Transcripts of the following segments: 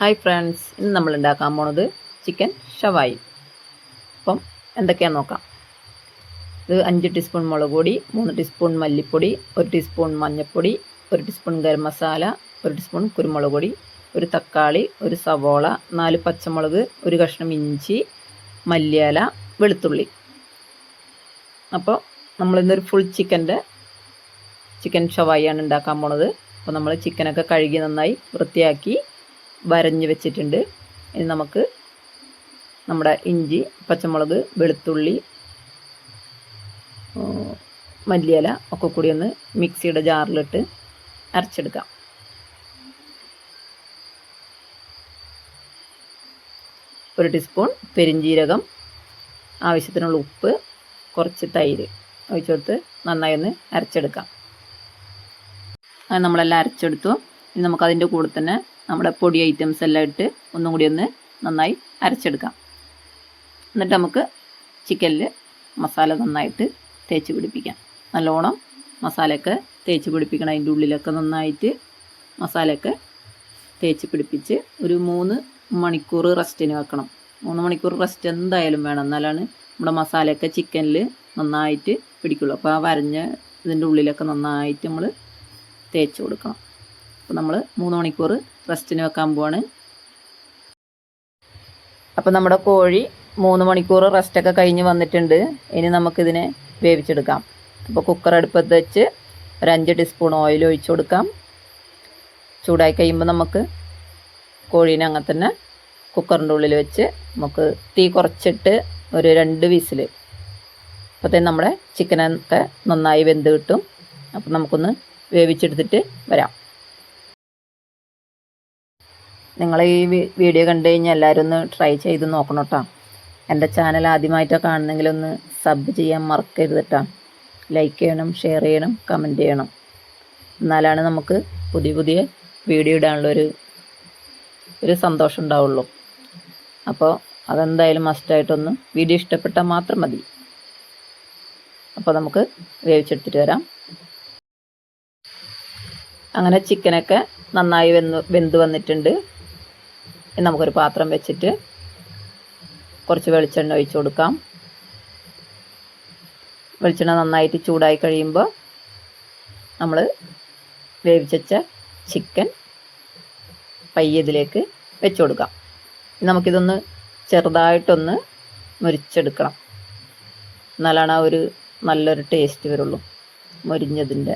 Hi friends ഇന്ന് നമ്മൾ ഉണ്ടാക്കാൻ പോണത് ചിക്കൻ ഷവായി അപ്പം എന്തൊക്കെയാണ് നോക്കാം. ഇത് അഞ്ച് ടീസ്പൂൺ മുളക് പൊടി മൂന്ന് ടീസ്പൂൺ മല്ലിപ്പൊടി ഒരു ടീസ്പൂൺ മഞ്ഞൾപ്പൊടി ഒരു ടീസ്പൂൺ ഗരം മസാല ഒരു ടീസ്പൂൺ കുരുമുളക് പൊടി ഒരു തക്കാളി ഒരു സവോള നാല് പച്ചമുളക് ഒരു കഷ്ണം ഇഞ്ചി മല്ലിയില വെളുത്തുള്ളി. അപ്പോൾ നമ്മളിന്നൊരു ഫുൾ ചിക്കന്റെ ചിക്കൻ ഷവായിയാണ് ഉണ്ടാക്കാൻ പോണത്. അപ്പോൾ നമ്മൾ ചിക്കനൊക്കെ കഴുകി നന്നായി വൃത്തിയാക്കി വരഞ്ഞ് വെച്ചിട്ടുണ്ട്. ഇനി നമുക്ക് നമ്മുടെ ഇഞ്ചി പച്ചമുളക് വെളുത്തുള്ളി മല്ലിയില ഒക്കെ കൂടി ഒന്ന് മിക്സിയുടെ ജാറിലിട്ട് അരച്ചെടുക്കാം. ഒരു ടീസ്പൂൺ പെരിഞ്ജീരകം ആവശ്യത്തിനുള്ള ഉപ്പ് കുറച്ച് തൈര് ഒഴിച്ചെടുത്ത് നന്നായി ഒന്ന് അരച്ചെടുക്കാം. അത് നമ്മളെല്ലാം അരച്ചെടുത്തു. ഇനി നമുക്ക് അതിന്റെ കൂടെ തന്നെ നമ്മുടെ പൊടി ഐറ്റംസ് എല്ലാം ഇട്ട് ഒന്നും കൂടി ഒന്ന് നന്നായി അരച്ചെടുക്കാം. എന്നിട്ട് നമുക്ക് ചിക്കനിൽ മസാല നന്നായിട്ട് തേച്ച് പിടിപ്പിക്കാം. നല്ലോണം മസാലയൊക്കെ തേച്ച് പിടിപ്പിക്കണം. അതിന്റെ ഉള്ളിലൊക്കെ നന്നായിട്ട് മസാലയൊക്കെ തേച്ച് പിടിപ്പിച്ച് ഒരു മൂന്ന് മണിക്കൂർ റെസ്റ്റിന് വെക്കണം. മൂന്ന് മണിക്കൂർ റെസ്റ്റ് എന്തായാലും വേണം. എന്നാലാണ് നമ്മുടെ മസാലയൊക്കെ ചിക്കനിൽ നന്നായിട്ട് പിടിക്കുള്ളൂ. അപ്പോൾ ആ വരഞ്ഞ ഇതിന്റെ ഉള്ളിലൊക്കെ നന്നായിട്ട് നമ്മൾ തേച്ച് കൊടുക്കണം. അപ്പോൾ നമ്മൾ മൂന്ന് മണിക്കൂർ റെസ്റ്റിന് വെക്കാൻ പോവാണ്. അപ്പോൾ നമ്മുടെ കോഴി മൂന്ന് മണിക്കൂർ റെസ്റ്റൊക്കെ കഴിഞ്ഞ് വന്നിട്ടുണ്ട്. ഇനി നമുക്കിതിനെ വേവിച്ചെടുക്കാം. അപ്പോൾ കുക്കർ അടുപ്പത്ത് വെച്ച് ഒരു അഞ്ച് ടീസ്പൂൺ ഓയിൽ ഒഴിച്ചു കൊടുക്കാം. ചൂടായി കഴിയുമ്പോൾ നമുക്ക് കോഴീനെ അങ്ങനെ തന്നെ കുക്കറിന്റെ ഉള്ളിൽ വെച്ച് നമുക്ക് തീ കുറച്ചിട്ട് ഒരു രണ്ട് വിസിൽ അപ്പോഴത്തേന് നമ്മുടെ ചിക്കനൊക്കെ നന്നായി വെന്ത് കിട്ടും. അപ്പം നമുക്കൊന്ന് വേവിച്ചെടുത്തിട്ട് വരാം. നിങ്ങൾ ഈ വീഡിയോ കണ്ടു കഴിഞ്ഞാൽ എല്ലാവരും ഒന്ന് ട്രൈ ചെയ്ത് നോക്കണം കേട്ടോ എന്റെ ചാനൽ ആദ്യമായിട്ടോ കാണുന്നെങ്കിൽ ഒന്ന് സബ് ചെയ്യാൻ മറക്കരുത് കേട്ടോ ലൈക്ക് ചെയ്യണം ഷെയർ ചെയ്യണം കമന്റ് ചെയ്യണം. എന്നാലാണ് നമുക്ക് പുതിയ പുതിയ വീഡിയോ ഇടാനുള്ളൊരു ഒരു സന്തോഷം ഉണ്ടാവുള്ളൂ. അപ്പോൾ അതെന്തായാലും മസ്റ്റായിട്ടൊന്ന് വീഡിയോ ഇഷ്ടപ്പെട്ടാൽ മാത്രം മതി. അപ്പോൾ നമുക്ക് വേവിച്ചെടുത്തിട്ട് വരാം. അങ്ങനെ ചിക്കനൊക്കെ നന്നായി വെന്ത് വെന്ത് വന്നിട്ടുണ്ട്. ഇനി നമുക്കൊരു പാത്രം വെച്ചിട്ട് കുറച്ച് വെളിച്ചെണ്ണ ഒഴിച്ചു കൊടുക്കാം. വെളിച്ചെണ്ണ നന്നായിട്ട് ചൂടായി കഴിയുമ്പോൾ നമ്മൾ വേവിച്ച ചിക്കൻ പൈ ഇതിലേക്ക് വെച്ചു കൊടുക്കാം. നമുക്കിതൊന്ന് ചെറുതായിട്ടൊന്ന് മുരിച്ചെടുക്കണം. എന്നാലാണ് ആ ഒരു നല്ലൊരു ടേസ്റ്റ് വരുള്ളൂ മുരിഞ്ഞതിന്റെ.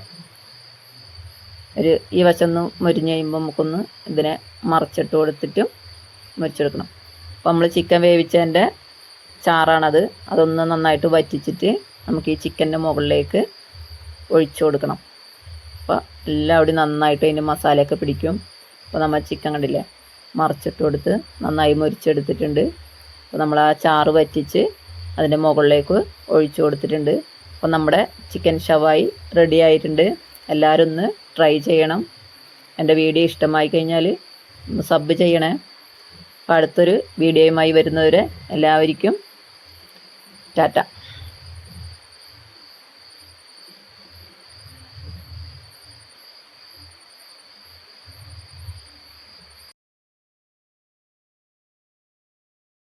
ഒരു ഈ വശമൊന്ന് മുരിഞ്ഞ് കഴിയുമ്പോൾ നമുക്കൊന്ന് ഇതിനെ മറിച്ചിട്ട് കൊടുത്തിട്ടും മുരിച്ചെടുക്കണം അപ്പോൾ നമ്മൾ ചിക്കൻ വേവിച്ചതിന്റെ ചാറാണത്. അതൊന്ന് നന്നായിട്ട് വറ്റിച്ചിട്ട് നമുക്ക് ഈ ചിക്കന്റെ മുകളിലേക്ക് ഒഴിച്ചു കൊടുക്കണം. അപ്പോൾ എല്ലാവിടെയും നന്നായിട്ട് അതിന്റെ മസാലയൊക്കെ പിടിക്കും. അപ്പോൾ നമ്മൾ ചിക്കൻ കണ്ടില്ലേ മറിച്ചിട്ട് കൊടുത്ത് നന്നായി മുരിച്ചെടുത്തിട്ടുണ്ട്. അപ്പോൾ നമ്മൾ ആ ചാറ് വറ്റിച്ച് അതിന്റെ മുകളിലേക്ക് ഒഴിച്ചു കൊടുത്തിട്ടുണ്ട്. അപ്പോൾ നമ്മുടെ ചിക്കൻ ഷവായി റെഡി ആയിട്ടുണ്ട്. എല്ലാവരും ഒന്ന് ട്രൈ ചെയ്യണം. എന്റെ വീഡിയോ ഇഷ്ടമായി കഴിഞ്ഞാൽ ഒന്ന് സബ് ചെയ്യണേ. അടുത്തൊരു വീഡിയോയുമായി വരുന്നവരെ എല്ലാവർക്കും ടാറ്റ.